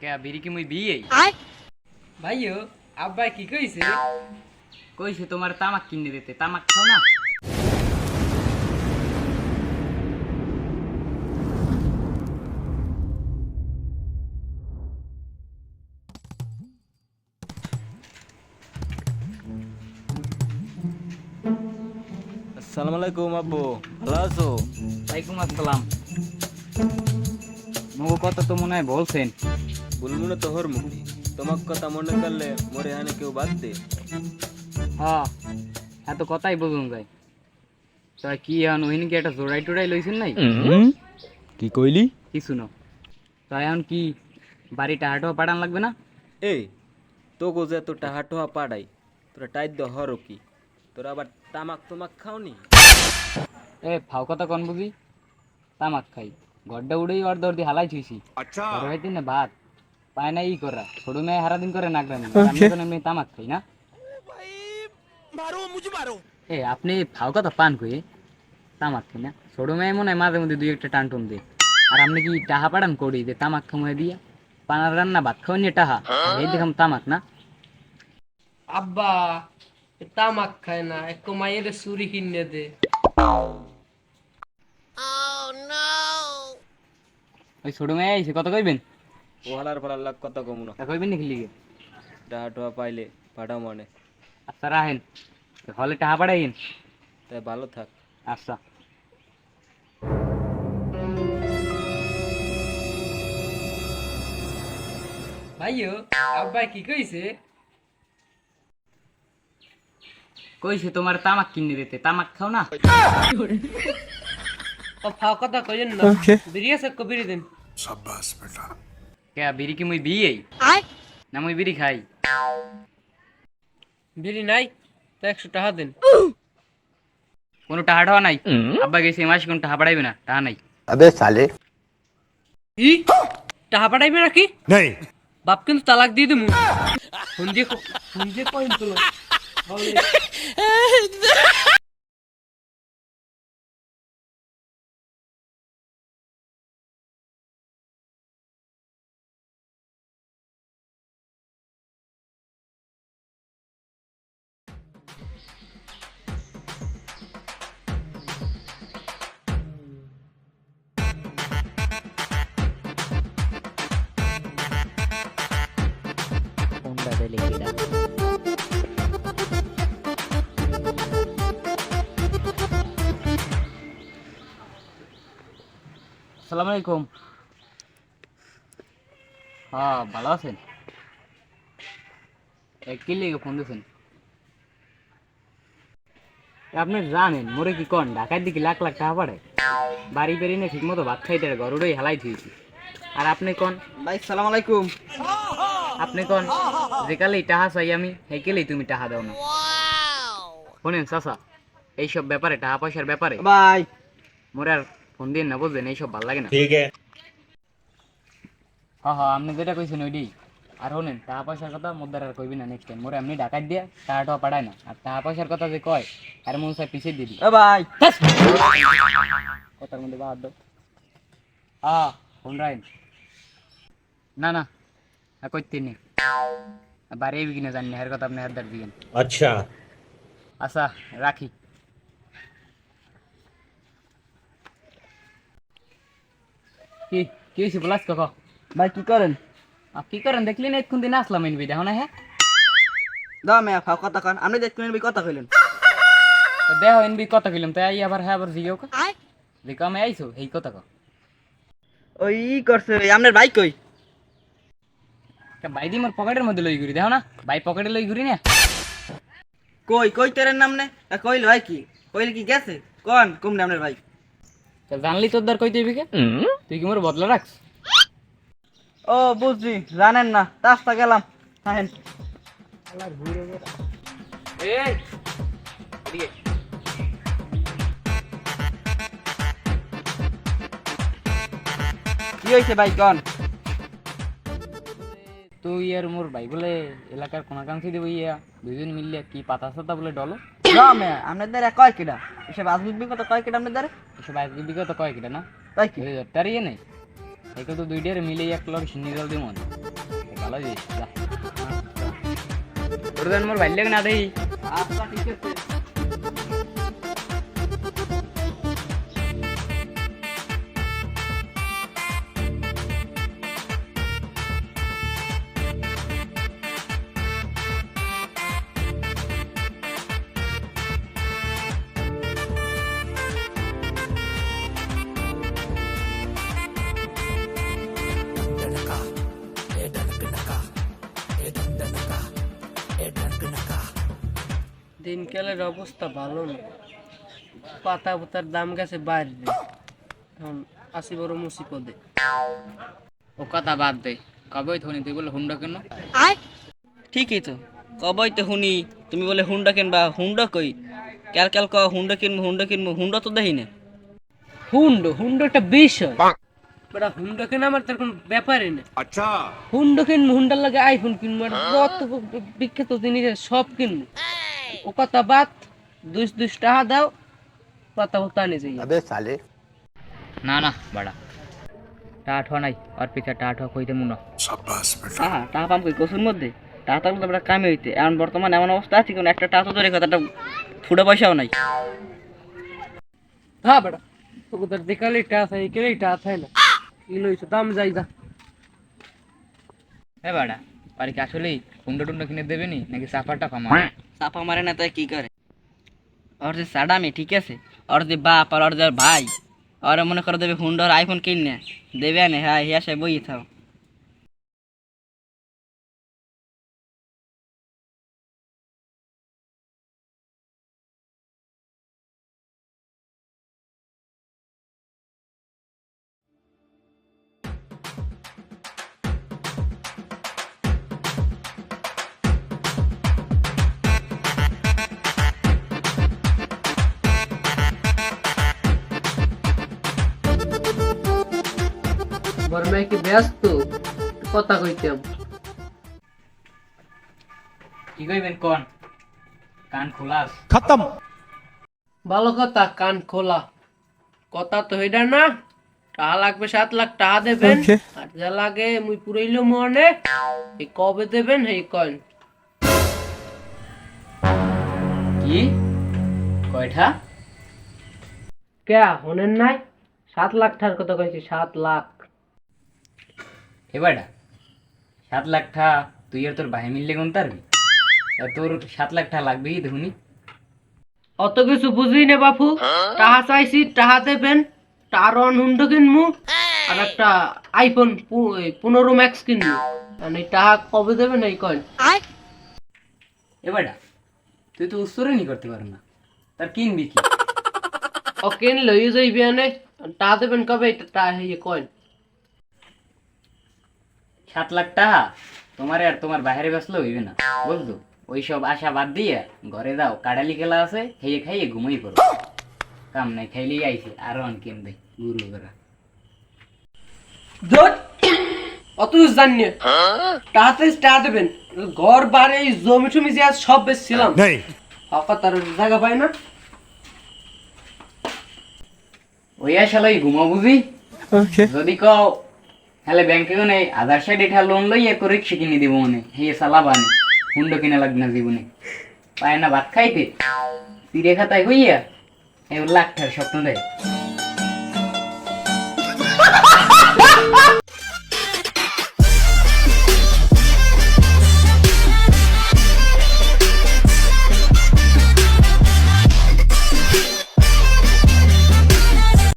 কে বিড়ি কি মুই বিয়ে ভাইও আব্বাই কি কইছে? কইছে তোমার তামাক কিনে দিতে তামাক খাও না। আসসালামু আলাইকুম আব্বু। ভালো আছো? ওয়ালাইকুম আসসালাম। মগো কথা তো মনে হয় বলছেন। বলব না তোহর মুক্তি তোমার কথা মনে করলে মোরে এখানে কেউ বাদ দে। হ্যাঁ এত কথাই বুঝুন যায়। তা কি এখন ওইন কি একটা জোড়াই টোড়াই লইছেন নাই? কি কইলি? কি শুনো? তা এখন কি বাড়িটা হাটো পাঠান লাগবে না? এই তোকে যে এত টাহা টোহা পাড়াই তোরা টাইট দ হরো কি? তোরা আবার তামাক তোমাক খাওনি? এ ফাও কথা কন বুঝি? তামাক খাই। গড্ডা উড়েই ওর দর দিয়ে হালাই ছুইছি বড় হইতে না ভাত? পায় না ই করা ছোট মেয়ে হারা দিন করে নাগরামি আমি তো তামাক খাই না। এ আপনি ফাও কথা পান কই? তামাক খাই না। ছোট মেয়ে মনে হয় মাঝে মধ্যে দুই একটা টান টুন দে আর আপনি কি টাহা পাড়ান করি যে তামাক খামুয়ে দিয়া? পানার রান্না ভাত খাওয়া নিয়ে টাহা? এই দেখাম তামাক না। আব্বা তামাক খায় না। এক মায়ের সুরি কিনে দে। ওই ছোট মেয়ে আইছে কত কইবেন? ও হালার ফালার লাগ কথা কমু না তা কইবেন নাকি লিগে? টাহা টোহা পাইলে পাঠাও মনে। আচ্ছা রাহেন হলে টাহা তাই ভালো থাক। আচ্ছা। ভাইও আব্বাই কি কইছে? কইছে তোমার তামাক কিনে দিতে। তামাক খাও না? ও ফাও কথা কইেন না। বিড়ি আছে কো বিড়ি দেন। কে বিড়ি কি মুই বিয়েই? না মুই বিড়ি খাই। বিড়ি নাই তো একশো টাকা দিন। কোনো টাহা টাহা নাই? আব্বা গেছে মাসে কোনো টাহা পাঠাইবে না তাহা নাই। আবে সালে। ই টাহা পাঠাইবে না কি নাই। বাপ কিন্তু তালাক দিয়ে দিমু। ফোন দিয়ে ফোন দিয়ে কইন তোলো। আসসালামু আলাইকুম হ্যাঁ ভালো আছেন? এ, কি লেগে ফোন দিয়েছেন আপনি জানেন মোরে কি কন ঢাকার দিকে লাখ লাখ টাকা পাঠায় বাড়ি বেরিয়ে নিয়ে ঠিক মতো ভাত খাইতে ঘর উড়েই হালাই থুয়েছি আর আপনি কন? ভাই সালাম আলাইকুম। আপনি কোন? যেকালে টাহা চাই আমি হেকেলেই তুমি টাহা দাও না। শুনেন চাচা এইসব ব্যাপারে টাকা পয়সার ব্যাপারে বাই। মোর আর ফোন দিয়ে না বুঝলেন এইসব ভালো লাগে না। ঠিক আছে। হ্যাঁ হ্যাঁ আপনি যেটা কইছেন ওইটাই। আর শোনেন টাকা পয়সার কথা মোদ্দার আর কইবি না নেক্সট টাইম মোর এমনি ডাকাই দিয়া টাকা টাকা পাড়ায় না। আর টাকা পয়সার কথা যে কয় আর মন চাই পিছিয়ে দিবি ও ভাই কথার মধ্যে বাদ দাও। হ্যাঁ ফোন রাইন। না না করতে নি বারে বিঘিনে জানি হের কথা আপনি হাত দিয়েন। আচ্ছা। আচ্ছা রাখি। কি কি হয়েছে বলাস কখ ভাই কি করেন? আর কি করেন দেখলি না এক্ষুন দিন আসলাম এনবি দেখো না হ্যাঁ দাও ফাও কথা কান। আপনি দেখুন এনবি কথা কইলেন। তো দেখো এনবি কথা কইলাম তাই আবার হ্যাঁ আবার জিও কা। দেখো আমি আইছো এই কথা কো ওই করছে আপনার ভাই কই? বাইদি মোর পকেটের মধ্যে লই ঘুরি দেখো না বাই পকেটে লই ঘুরি না। কই কই তেরের নাম নে? কইল ভাই কি? কইল কি গেছে? কোন কম না আপনার ভাই? তো জানলি তোর দর কই কে? তুই কি মোর বদলা রাখস ও বুঝছি জানেন না রাস্তা গেলাম হ্যাঁ এই এদিকে। কি হয়েছে ভাই কন? তুই আর মোর ভাই বলে এলাকার কোনাকাঙ্ক্ষী দেবো ইয়া দুজন মিললে কি পাতা সাতা বলে ডলো? মেয়া দ্বারা কয় কিটা এসব আজবি কথা কয় কিটা আপনার এসব আজ বিগত কয়েকটা না? তাই কি? তার ইয়ে নেই এই তো দুইটার মিলে এক লগ সিন্ডিকাল দিয়ে মনে ভালো যা মোর ভাই লাগে না দেই। আচ্ছা ঠিক আছে। দিনকালের অবস্থা ভালো না। পাতা পুতার দাম গেছে বাইরে। এখন আসি বড় মুসিপদে ও কথা বাদ দে। কবে ধনি তুই বলে হুন্ডা কেন? ঠিকই তো। কবই তো শুনি তুমি বলে হুন্ডা কিনবা। হুন্ডা কই? ক্যাল ক্যাল ক হুন্ডা কিনবো হুন্ডা কিনবো হুন্ডা তো দেখি না। হুন্ডো হুন্ডো একটা বিষয়। বেটা হুন্ডা কেনা আমার তার কোনো ব্যাপারই না আচ্ছা। হুন্ডো কিনবো হুন্ডার লাগে আইফোন কিনবো আর কত বিখ্যাত জিনিস সব কিনবো। বাড়া। টাট হওয়া নাই আর পিছা টাট হওয়া কইতে মুনো। হ্যাঁ টাকা পাম কই কসুর মধ্যে? থাকলে কামে হইতে। এখন বর্তমানে এমন অবস্থা আছে কোন একটা তো ধরে ফুটা পয়সাও নাই। হ্যাঁ বেটা। তোকে তো দেখালে টাকা থাকে কেউ টাকা থাকে না। কি লইছো দাম যাই যা। হ্যাঁ বাড়া পারি কি আসলেই টুন্ডা কিনে দেবে নি নাকি সাফার টাফা মার চাপা মারে না তাই কি করে? ওর যে সাডামি, ঠিক আছে? ওর যে বাপ আর ওর যে ভাই আর মনে করে দেবে হুন্ডর আইফোন কিনে দেবে আনে হ্যাঁ হিয়া সে বই থাও। বড় মেয়ে কি ব্যস্ত? কথা কইতাম। কি কইবেন কোন? কান খোলাস। ভালো কথা কান খোলা। কথা তো হইডা না। টাকা লাগবে সাত লাখ টাকা দেবেন। আর যা লাগে মুই পুরাইলো মনে এই কবে দেবেন এই কয়েন কি? কয়টা? কে হনেন নাই? সাত লাখ টাকার কথা কইছি সাত লাখ। এবারটা সাত লাখ টা তুই আর তোর ভাই মিললে কোন তারবি তোর সাত লাখ টাকা লাগবেই দেখুনি। অত কিছু বুঝি না বাপু? টাকা চাইছি টাকা দেবেন। তার অন হুন্ডো কিনবো আর একটা আইফোন পনেরো ম্যাক্স কিনবো মানে টাকা কবে দেবেন এই কয়েন এবারটা তুই তো উত্তরই করতে পারো না। তার কিনবি কি? ও কিনলো ইয়ে যাইবি আনে। টাকা দেবেন কবে? এটা টাকা এই কয়েন সাত লাখ টাকা? তোমার আর তোমার বাইরে বেসলে হইবে না। বুঝলো ওই সব আশা বাদ দিয়ে ঘরে দাও কাডালি খেলা আছে খেয়ে খাইয়ে ঘুমাই পড়ো। কাম নাই খাইলেই আইছে আরও অন কেন দেয় গুরু করা ধুর! অত জানি না। টাকাতে দেবেন ঘর বাড়ি এই জমি টমি যে আজ সব বেচছিলাম। হকা তার জায়গা পাই না। ওই আশালাই ঘুমা বুঝি? যদি কও হলে ব্যাংকে কোনে আধার সাইড এটা লোন লই এক রিক্সা কিনে দিব মনে। হে সালাবানে হুন্ডো কিনা লাগবে না জীবনে। পায় না ভাত খাইতে? সিরে খাতায় হইয়া এবার লাখ স্বপ্ন দেয়।